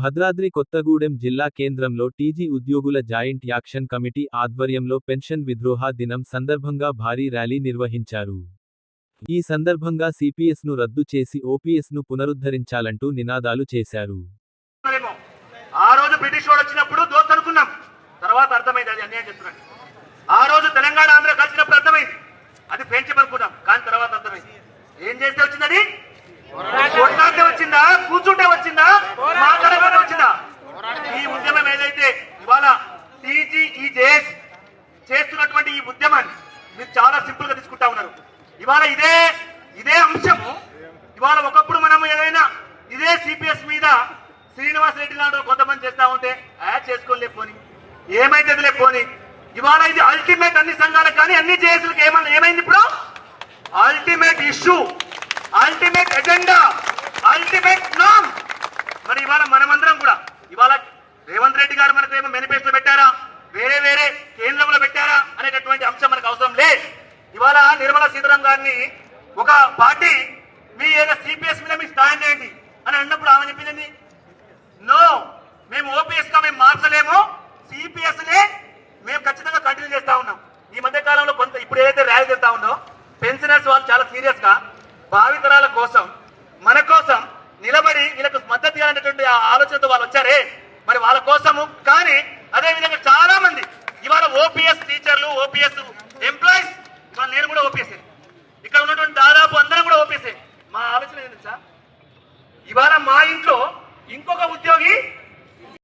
భద్రాద్రి కొత్తగూడెం జిల్లా కేంద్రంలో టీజీ ఉద్యోగుల జాయింట్ యాక్షన్ కమిటీ ఆధ్వర్యంలో పెన్షన్ విద్రోహ దినం సందర్భంగా భారీ ర్యాలీ నిర్వహించారు. ఈ సందర్భంగా సిపిఎస్ను రద్దు చేసి ఓపీఎస్ను పునరుద్ధరించాలంటూ నినాదాలు చేశారు. ఆ రోజు బ్రిటిష్ వాడు వచ్చినప్పుడు దోస్తనుకున్నాం తర్వాత అర్థమైంది అది అన్యాయం చెప్తున్నాను ఆ రోజు తెలంగాణ ఆంధ్ర కలిసినప్పుడు అర్థమైంది. అది పెంచమనుకున్నాం కానీ తర్వాత అర్థమైంది. ఏం చేస్తే వచ్చింది అది కొట్లాడితే వచ్చిందా కూర్చుంటే వచ్చిందా మాట్లాడకపోతే వచ్చిందా ఈ ఉద్యమం ఏదైతే ఇవాళ టీజీఈజేఎస్ చేస్తున్నటువంటి ఈ ఉద్యమాన్ని మీరు చాలా సింపుల్గా తీసుకుంటా ఉన్నారు. ఇవాళ ఇదే ఇదే అంశము. ఇవాళ ఒకప్పుడు మనం ఏదైనా ఇదే సిపిఎస్ మీద శ్రీనివాస్ రెడ్డి లాంటి కొంతమంది చేస్తా ఉంటే ఆ చేసుకోలే పోని. ఏమైతే లేపోని ఇవాళ ఇది అల్టిమేట్ అన్ని సంఘాలకు కానీ అన్ని జేఏసీలకు ఏమన్నా ఏమైంది ఇప్పుడు? Ultimate issue ultimate agenda ultimate నామ్ మరి ఇవాళ మనమందరం కూడా ఇవాళ రేవంత్ రెడ్డి గారు మనకు ఏమో మేనిఫెస్టో పెట్టారా వేరే వేరే కేంద్రంలో పెట్టారా అనేటటువంటి అంశం మనకు అవసరం లే ఇవాళ నిర్మలా సీతారాం గారిని ఒక పార్టీ మీ ఏదో సిపిఎస్ మీద మీ స్టాండ్ ఏంటి అని అన్నప్పుడు ఆమె చెప్పింది నో మేము ఓపీఎస్గా మేము మార్చలేము సిపిఎస్ లే మేము ఖచ్చితంగా కంటిన్యూ చేస్తా ఉన్నాం. ఈ మధ్య కాలంలో కొంత ఇప్పుడు ఏదైతే ర్యాలీ చేస్తా ఉందో పెన్షనర్స్ వాళ్ళు చాలా సీరియస్గా భావితరాల కోసం మన కోసం నిలబడి వీళ్ళకు మద్దతు ఇవ్వాలనేటువంటి ఆలోచనతో వాళ్ళు వచ్చారే. మరి వాళ్ళ కోసము మా ఇంట్లో ఇంకొక ఉద్యోగి